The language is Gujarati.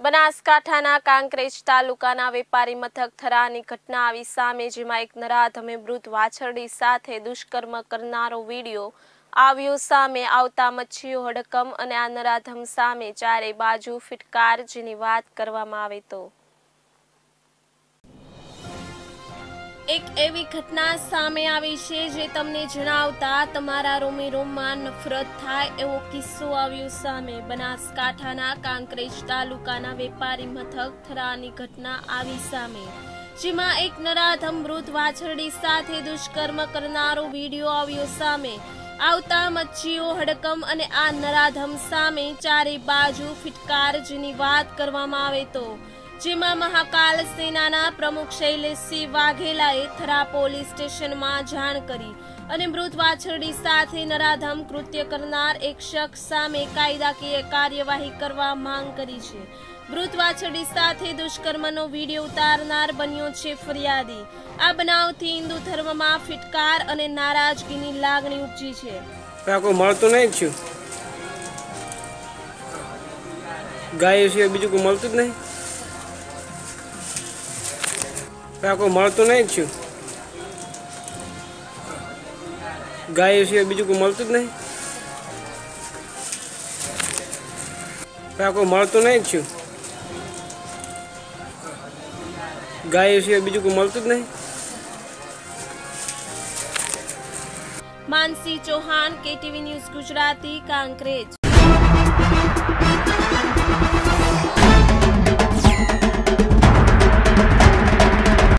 બનાસકાંઠાના કાંકરેજ તાલુકાના વેપારી મથક થરાની ઘટના આવી સામે જેમાં એક નરાધમે મૃત વાછરડી સાથે દુષ્કર્મ કરનારો વીડિયો આવ્યો સામે આવતા મચ્છીઓ હડકમ અને આ નરાધમ સામે ચારે બાજુ ફિટકાર જેની વાત કરવામાં આવે તો. એક એવી ઘટના સામે આવી છે જે તમને જણાવતા તમારા રોમે રોમમાં નફરત થાય એવો કિસ્સો આવ્યો સામે. બનાસકાંઠાના કાંકરેજ તાલુકાના વેપારી મથક થરાની ઘટના આવી સામે. જેમાં એક નરાધમ મૃત વાછરડી સાથે દુષ્કર્મ કરનારો વીડિયો આવ્યો સામે. આવતા મચ્છીઓ હડકમ અને આ નરાધમ સામે ચારે બાજુ ફિટકાર જેની વાત કરવામાં આવે તો જેમાં મહાકાલ સેનાના પ્રમુખ શૈલેષસિંહ વાઘેલાએ થરા પોલીસ સ્ટેશનમાં જાણ કરી અને મૃત વાછરડી સાથે નરાધમ કૃત્ય કરનાર એક શખ્સ સામે કાયદાકીય કાર્યવાહી કરવા માંગ કરી છે. મૃત વાછરડી સાથે દુષ્કર્મનો વીડિયો ઉતારનાર બન્યો છે ફરિયાદી. આ બનાવથી હિન્દુ ધર્મમાં ફિટકાર અને નારાજગીની લાગણી ઉપજી છે. મળતું નહીં છું. ગાય બીજું કોઈ મળતું જ નહીં? આ કોઈ મળતું નહીં જ છું. ગાય સિવાય બીજું કોઈ મળતું જ નહીં. આ કોઈ મળતું નહીં જ છું. ગાય સિવાય બીજું કોઈ મળતું જ નહીં. Mansi Chauhan, KTV news Gujarati, Kankrej.